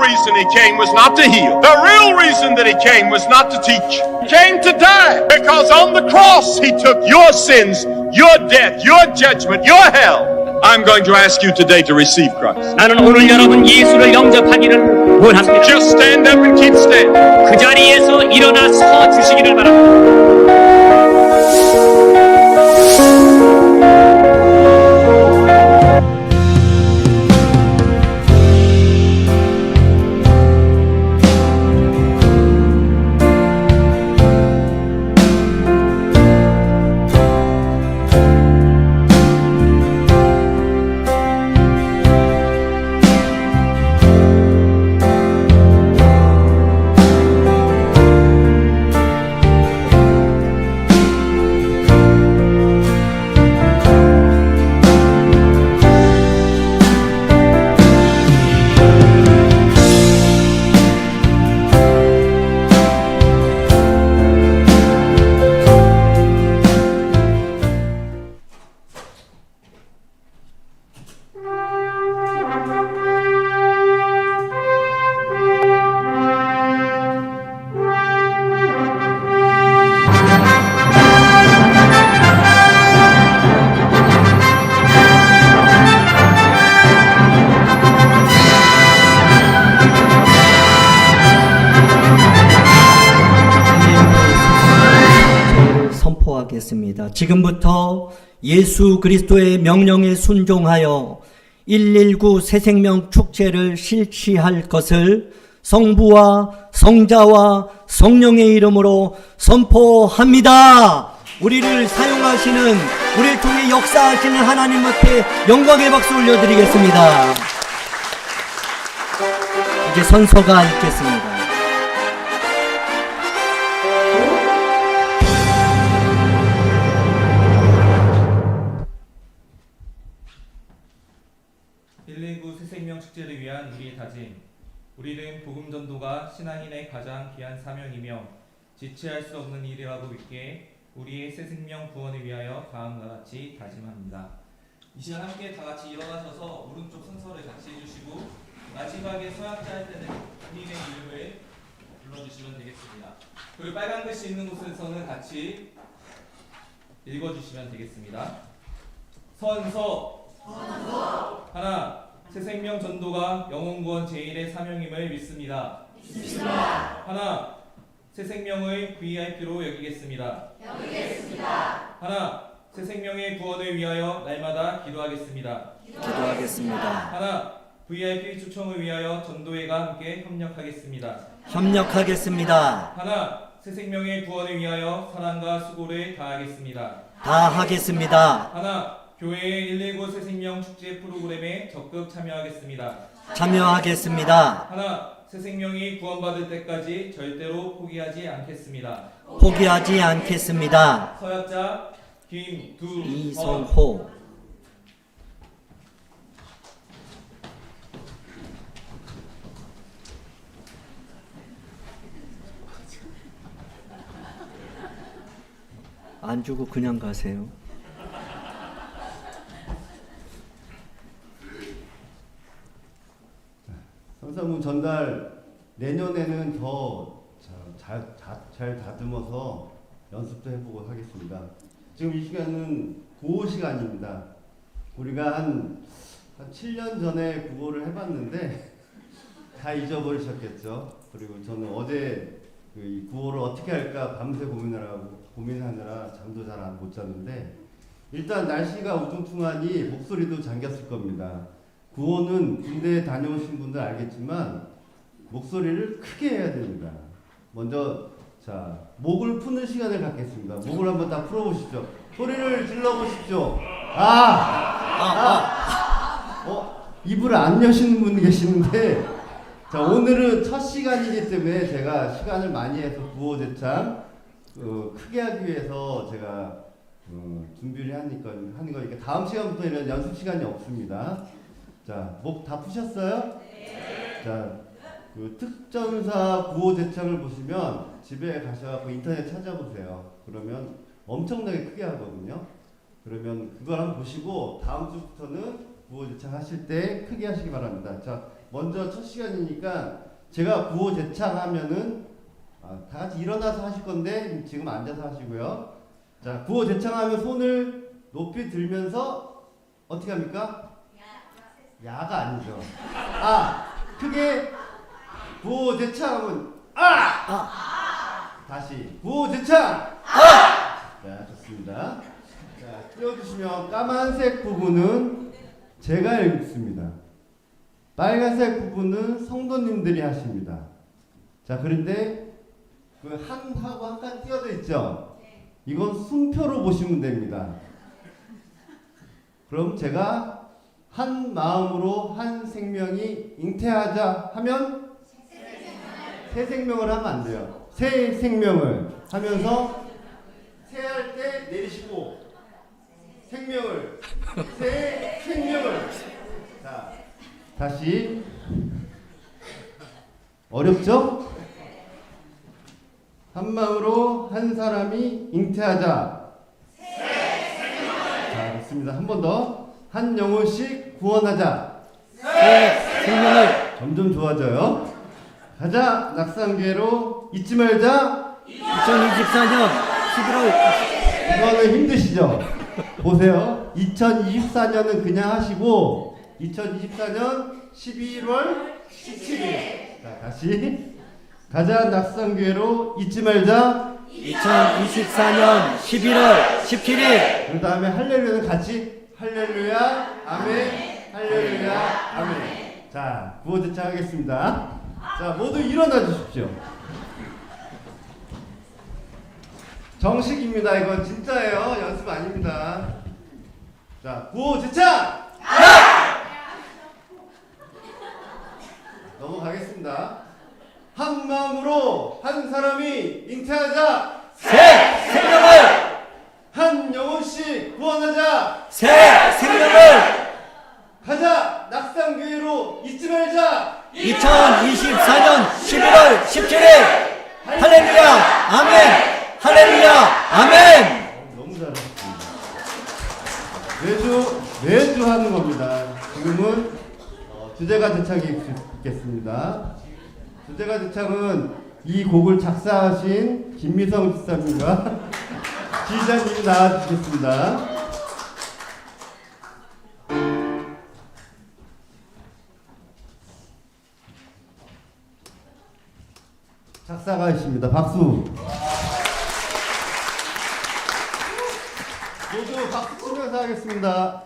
reason he came was not to heal. The real reason that he came was not to teach. He came to die because on the cross he took your sins, your death, your judgment, your hell. I'm going to ask you today to receive Christ. 나는 오늘 여러분 예수를 영접하기를 원합니다. Just stand up and keep standing. 그 자리에서 일어나 서 주시기를 바랍니다. 지금부터 예수 그리스도의 명령에 순종하여 119 새생명 축제를 실시할 것을 성부와 성자와 성령의 이름으로 선포합니다. 우리를 사용하시는 우리를 통해 역사하시는 하나님 앞에 영광의 박수 올려드리겠습니다. 이제 선서가 있겠습니다. 힐링구 새생명 축제를 위한 우리의 다짐. 우리는 복음 전도가 신앙인의 가장 귀한 사명이며 지체할 수 없는 일이라고 믿기에 우리의 새 생명 구원을 위하여 다음과 같이 다짐합니다. 이 시간 함께 다 같이 일어나셔서 오른쪽 순서를 같이 해주시고 마지막에 서약자 할 때는 본인의 이름을 불러주시면 되겠습니다. 그리고 빨간 글씨 있는 곳에서는 같이 읽어주시면 되겠습니다. 선서 하나, 새 생명 전도가 영혼구원 제1의 사명임을 믿습니다. 하나, 새 생명의 VIP로 여기겠습니다. 하나, 새 생명의 구원을 위하여 날마다 기도하겠습니다. 기도하겠습니다. 하나, VIP 초청을 위하여 전도회가 함께 협력하겠습니다. 협력하겠습니다. 하나, 새 생명의 구원을 위하여 사랑과 수고를 다하겠습니다. 다 하겠습니다. 하나, 교회의 119 새생명 축제 프로그램에 적극 참여하겠습니다. 참여하겠습니다. 하나, 새 생명이 구원받을 때까지 절대로 포기하지 않겠습니다. 포기하지 않겠습니다. 서약자 김두선 이성호 안 주고 그냥 가세요. 선사문 전달 내년에는 더잘 잘 다듬어서 연습도 해보고 하겠습니다. 지금 이 시간은 구호 시간입니다. 우리가 한, 한 7년 전에 구호를 해봤는데 다 잊어버리셨겠죠. 그리고 저는 어제 그이 구호를 어떻게 할까 밤새 고민하라고 고민하느라 잠도 잘 못 잤는데 일단 날씨가 우중충하니 목소리도 잠겼을 겁니다. 구호는 군대에 다녀오신 분들 알겠지만 목소리를 크게 해야 됩니다. 먼저 자 목을 푸는 시간을 갖겠습니다. 목을 한번 다 풀어보시죠. 소리를 질러 보십시오. 아, 아, 어 입을 안 여시는 분 계시는데 자 오늘은 첫 시간이기 때문에 제가 시간을 많이 해서 구호 대창 어, 크게 하기 위해서 제가 어, 준비를 하니까 하는 거니까 다음 시간부터는 연습 시간이 없습니다. 자, 목 다 푸셨어요? 네. 자, 그 특전사 구호 대창을 보시면 집에 가셔서 인터넷 찾아보세요. 그러면 엄청나게 크게 하거든요. 그러면 그걸 한번 보시고 다음 주부터는 구호 제창 하실 때 크게 하시기 바랍니다. 자, 먼저 첫 시간이니까 제가 구호 제창 하면은 아, 다 같이 일어나서 하실 건데 지금 앉아서 하시고요. 자, 구호 제창하면 손을 높이 들면서 어떻게 합니까? 야가 아니죠. 아, 크게 구호 제창하면 아! 다시 구호 제창 자, 좋습니다. 자, 띄워주시면 까만색 부분은 제가 읽습니다. 빨간색 부분은 성도님들이 하십니다. 자, 그런데 그 한 하고 한 칸 띄어져 있죠? 이건 순표로 보시면 됩니다. 그럼 제가 한 마음으로 한 생명이 잉태하자 하면 새 생명을 하면 안 돼요. 새 생명을 하면서 새할 때 내리시고 생명을 새 생명을. 자 다시. 어렵죠? 한 마음으로 한 사람이 잉태하자. 자 좋습니다. 한 번 더 한 영혼씩 구원하자 새 생명을 점점 좋아져요 가자 낙상계로 잊지 말자 2024년 11월 이거는 힘드시죠? 보세요. 2024년은 그냥 하시고 2024년 11월 17일. 자, 다시 가자 낙성교회로 잊지 말자. 2024년 11월 17일 그 다음에 할렐루야는 같이 할렐루야 아멘 할렐루야 아멘. 자 구호제차 하겠습니다. 자 모두 일어나 주십시오. 정식입니다. 이건 진짜예요. 연습 아닙니다. 자, 구호 제차! 넘어가겠습니다. 한 마음으로 한 사람이 잉태하자! 새 생명을 한 영혼씩 구원하자! 새 생명을 가자! 낙상교회로 잊지 말자! 2024년 11월 17일 할렐루야 아멘 할렐루야 아멘 너무 잘하셨습니다. 매주, 매주 하는 겁니다. 지금은 어, 주제가 제창이 있겠습니다. 주제가 제창은 이 곡을 작사하신 김미성 집사님과 지휘자님이 나와주시겠습니다. 작사가이십니다. 박수. 모두 박수 치면서 하겠습니다.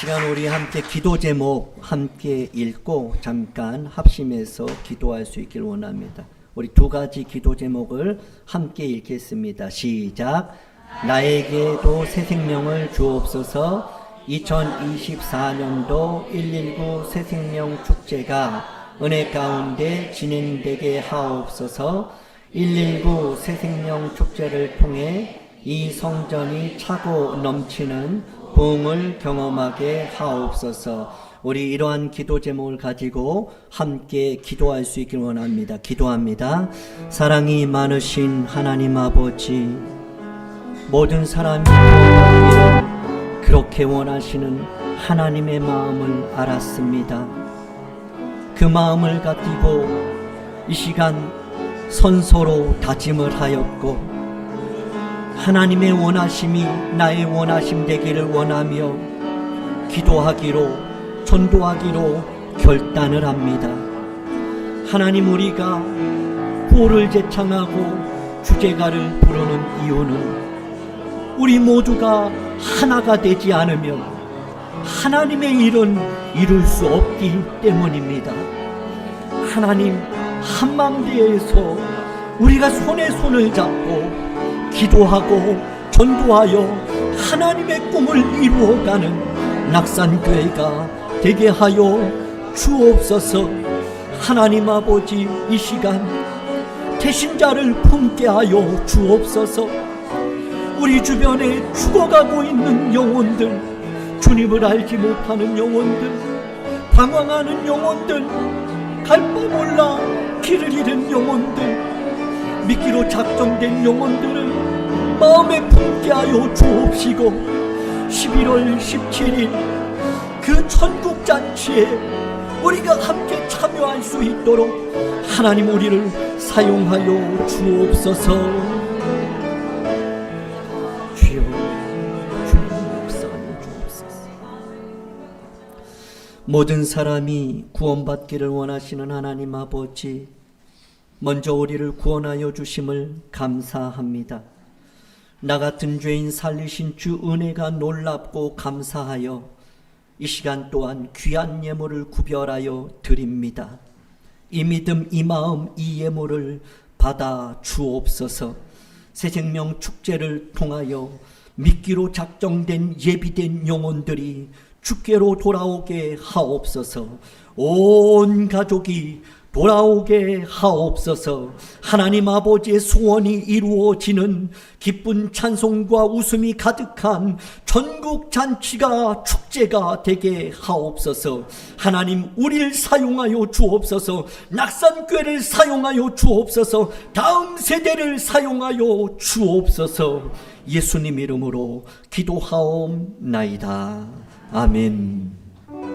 시간 우리 함께 기도 제목 함께 읽고 잠깐 합심해서 기도할 수 있길 원합니다. 우리 두 가지 기도 제목을 함께 읽겠습니다. 시작. 나에게도 새 생명을 주옵소서. 2024년도 119 새 생명 축제가 은혜 가운데 진행되게 하옵소서. 119 새 생명 축제를 통해 이 성전이 차고 넘치는 부흥을 경험하게 하옵소서. 우리 이러한 기도 제목을 가지고 함께 기도할 수 있길 원합니다. 기도합니다. 사랑이 많으신 하나님 아버지, 모든 사람이 구원하기를 그렇게 원하시는 하나님의 마음을 알았습니다. 그 마음을 가지고 이 시간 선서로 다짐을 하였고 하나님의 원하심이 나의 원하심 되기를 원하며 기도하기로 전도하기로 결단을 합니다. 하나님 우리가 구호를 제창하고 주제가를 부르는 이유는 우리 모두가 하나가 되지 않으면 하나님의 일은 이룰 수 없기 때문입니다. 하나님 한마음대에서 우리가 손에 손을 잡고 기도하고 전도하여 하나님의 꿈을 이루어가는 낙산교회가 되게 하여 주옵소서 하나님 아버지 이 시간 태신자를 품게 하여 주옵소서 우리 주변에 죽어가고 있는 영혼들 주님을 알지 못하는 영혼들 방황하는 영혼들 갈바 몰라 길을 잃은 영혼들 미끼로 작정된 영혼들을 마음에 품게 하여 주옵시고 11월 17일 그 천국 잔치에 우리가 함께 참여할 수 있도록 하나님 우리를 사용하여 주옵소서 모든 사람이 구원받기를 원하시는 하나님 아버지 먼저 우리를 구원하여 주심을 감사합니다. 나 같은 죄인 살리신 주 은혜가 놀랍고 감사하여 이 시간 또한 귀한 예물을 구별하여 드립니다. 이 믿음, 이 마음, 이 예물을 받아 주옵소서. 새 생명 축제를 통하여 미끼로 작정된 예비된 영혼들이 주께로 돌아오게 하옵소서. 온 가족이 돌아오게 하옵소서. 하나님 아버지의 소원이 이루어지는 기쁜 찬송과 웃음이 가득한 전국 잔치가 축제가 되게 하옵소서. 하나님 우리를 사용하여 주옵소서. 낙산교회를 사용하여 주옵소서. 다음 세대를 사용하여 주옵소서. 예수님 이름으로 기도하옵나이다. 아멘.